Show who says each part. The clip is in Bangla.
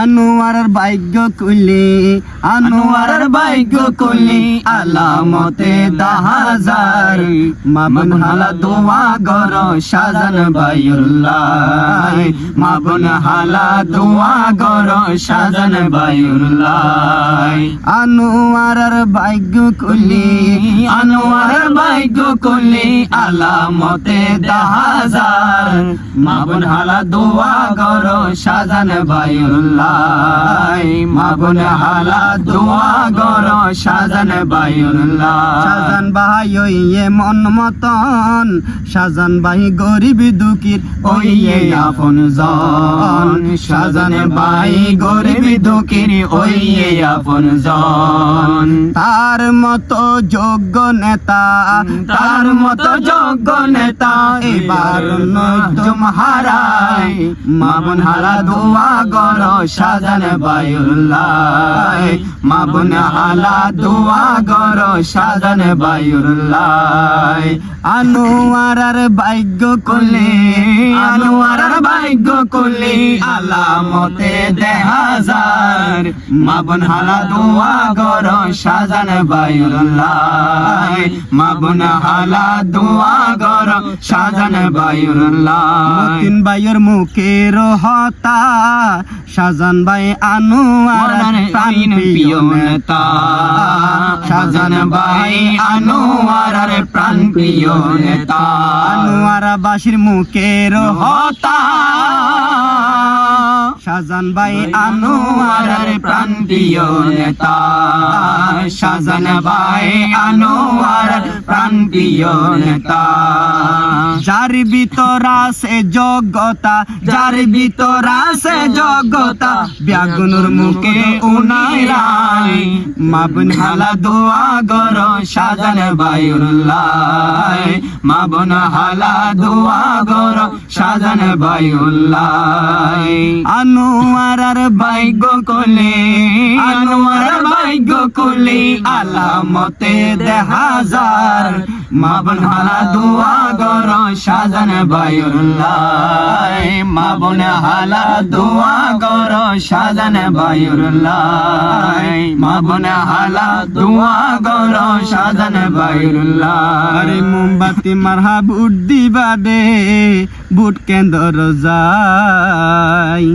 Speaker 1: আনোয়ারের ভাগ্য কুলি আনোয়ারের ভাগ্য কুলি আলামতে দাহাজার মামন হালা দোয়া গর শাহজান বাইউল্লাহ। মামন হালা দোয়া গর শাহজান বাইউল্লাহ। আনোয়ারের ভাগ্য কুলি আনোয়ারের ভাগ্য কুলি আলামতে দাহাজার মামন হালা দোয়া গর শাহজান বাইউল্লাহ। নাই। মাগুন হালা দোয়া গর শাহজান বাইউল্লাহ ভাই ওইয়ে মন মতন ভাই গরিব দুঃখীর ওইয়ে আপন জন। ভাই গরিব দুঃখীর ওইয়ে আপন জন। তার মতো যোগ্য নেতা তার মতো যোগ্য নেতা এবার নজম হারায় মামুন হারা দোয়া গর শাহজান বাইউল্লাহ মামুন আলা দোয়া গর শাহজান বাইউল্লাহ আনোয়ারার ভাগ্য করলে আনোয়ারার ভাগ্য করলে আলামতে হালা দোয়া গর শাহজান বাইউল্লাহ মাবন হালা দোয়া গর বাইউল্লাহ মতিন বাইয়ের মুখের হতা শাহজান বাই আনোয়ার প্রাণ প্রিয় নেতা। শাহজান বাই আনোয়ার প্রাণ প্রিয় নেতা। আনোয়ার বাসির মুখের হতা শাহজান ভাই আনোয়ারের প্রাণ প্রিয় নেতা। শাহজান ভাই আনোয়ারের প্রাণ প্রিয় নেতা। যার ভিতর আছে যোগ্যতা যার ভিতর আছে যোগ্যতা ব্যাগুনুর মুখে উনাই রাই মাবন হালা দোয়া গর শাহজান বাইউল্লাহ। মাবন হালা দোয়া গর শাহজান বাইউল্লাহ। আনোয়ারার ভাগ্য কোলে আনোয়ার ভাগ্য কোলে আলামতে দেহাজার মাবন হালা দোয়া গর শাহজান বাইউল্লাহ মাবন হালা দোয়া গর শাহজান বাইউল্লাহ মাবন হালা দোয়া গর শাহজান বাইউল্লাহ আরে মোমবাতি মারহা বুট দিবা দে, বুট কেন্দ্র যায়।